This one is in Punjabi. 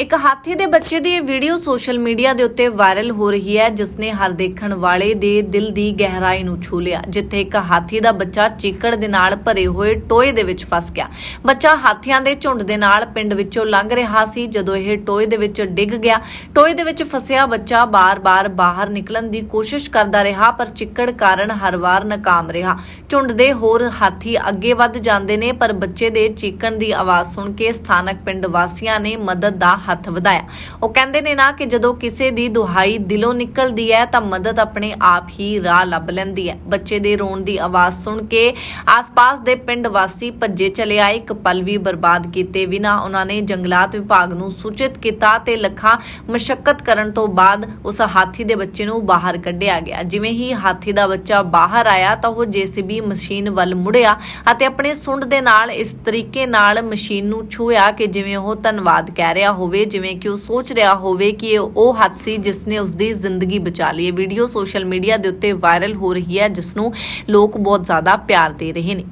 ਇੱਕ ਹਾਥੀ ਦੇ ਬੱਚੇ ਦੀ ਇਹ ਵੀਡੀਓ ਸੋਸ਼ਲ ਮੀਡੀਆ ਦੇ ਉੱਤੇ ਵਾਇਰਲ ਹੋ ਰਹੀ ਹੈ ਜਿਸ ਨੇ ਹਰ ਦੇਖਣ ਵਾਲੇ ਦੇ ਦਿਲ ਦੀ ਗਹਿਰਾਈ ਨੂੰ ਛੂ ਲਿਆ, ਜਿੱਥੇ ਇੱਕ ਹਾਥੀ ਦਾ ਬੱਚਾ ਚੀਕੜ ਦੇ ਨਾਲ ਭਰੇ ਹੋਏ ਟੋਏ ਦੇ ਵਿੱਚ ਫਸ ਗਿਆ। ਬੱਚਾ ਹਾਥੀਆਂ ਦੇ ਝੁੰਡ ਦੇ ਨਾਲ ਪਿੰਡ ਵਿੱਚੋਂ ਲੰਘ ਰਿਹਾ ਸੀ, ਜਦੋਂ ਇਹ ਟੋਏ ਦੇ ਵਿੱਚ ਡਿੱਗ ਗਿਆ। ਟੋਏ ਦੇ ਵਿੱਚ ਫਸਿਆ ਬੱਚਾ ਬਾਰ-ਬਾਰ ਬਾਹਰ ਨਿਕਲਣ ਦੀ ਕੋਸ਼ਿਸ਼ ਕਰਦਾ ਰਿਹਾ, ਪਰ ਚਿੱਕੜ ਕਾਰਨ ਹਰ ਵਾਰ ਨਾਕਾਮ ਰਿਹਾ। ਝੁੰਡ ਦੇ ਹੋਰ ਹਾਥੀ ਅੱਗੇ ਵੱਧ ਜਾਂਦੇ ਨੇ, ਪਰ ਬੱਚੇ ਦੇ ਚੀਕਣ ਦੀ ਆਵਾਜ਼ ਸੁਣ ਕੇ ਸਥਾਨਕ ਪਿੰਡ ਵਾਸੀਆਂ ਨੇ ਮਦਦ ਦਾ ਹੱਥ ਵਧਾਇਆ। ਉਹ ਕਹਿੰਦੇ ਨੇ ਨਾ ਕਿ ਜਦੋਂ ਕਿਸੇ ਦੀ ਦੁਹਾਈ ਦਿਲੋਂ ਨਿਕਲਦੀ ਹੈ ਤਾਂ ਮਦਦ ਆਪਣੇ ਆਪ ਹੀ ਰਾਹ ਲੱਭ ਲੈਂਦੀ ਹੈ। ਬੱਚੇ ਦੇ ਰੋਣ ਦੀ ਆਵਾਜ਼ ਸੁਣ ਕੇ ਆਸ-ਪਾਸ ਦੇ ਪਿੰਡ ਵਾਸੀ ਭੱਜੇ ਚਲੇ ਆਏ। ਇੱਕ ਪਲ ਵੀ ਬਰਬਾਦ ਕੀਤੇ ਬਿਨਾ ਉਹਨਾਂ ਨੇ ਜੰਗਲਾਤ ਵਿਭਾਗ ਨੂੰ ਸੂਚਿਤ ਕੀਤਾ ਤੇ ਲੱਖਾਂ ਮਸ਼ੱਕਤ ਕਰਨ ਤੋਂ ਬਾਅਦ ਉਸ ਹਾਥੀ ਦੇ ਬੱਚੇ ਨੂੰ ਬਾਹਰ ਕੱਢਿਆ ਗਿਆ। ਜਿਵੇਂ ਹੀ ਹਾਥੀ ਦਾ ਬੱਚਾ ਬਾਹਰ ਆਇਆ ਤਾਂ ਉਹ ਜੀਸੀਬੀ ਮਸ਼ੀਨ ਵੱਲ ਮੁੜਿਆ ਅਤੇ ਆਪਣੇ ਸੁੰਡ ਦੇ ਨਾਲ ਇਸ ਤਰੀਕੇ ਨਾਲ ਮਸ਼ੀਨ ਨੂੰ ਛੂਇਆ ਕਿ ਜਿਵੇਂ ਉਹ ਧੰਨਵਾਦ ਕਹਿ ਰਿਹਾ ਹੋਵੇ। ਜਿਵੇਂ ਕਿ ਉਹ ਸੋਚ ਰਿਹਾ ਹੋਵੇ ਕਿ ਇਹ ਉਹ ਹੱਥ ਸੀ ਜਿਸ ਨੇ ਉਸ ਦੀ ਜ਼ਿੰਦਗੀ ਬਚਾ ਲਈ ਇਹ ਵੀਡੀਓ ਸੋਸ਼ਲ ਮੀਡੀਆ ਦੇ ਉੱਤੇ ਵਾਇਰਲ ਹੋ ਰਹੀ ਹੈ ਜਿਸ ਨੂੰ ਲੋਕ ਬਹੁਤ ਜ਼ਿਆਦਾ ਪਿਆਰ ਦੇ ਰਹੇ ਨੇ।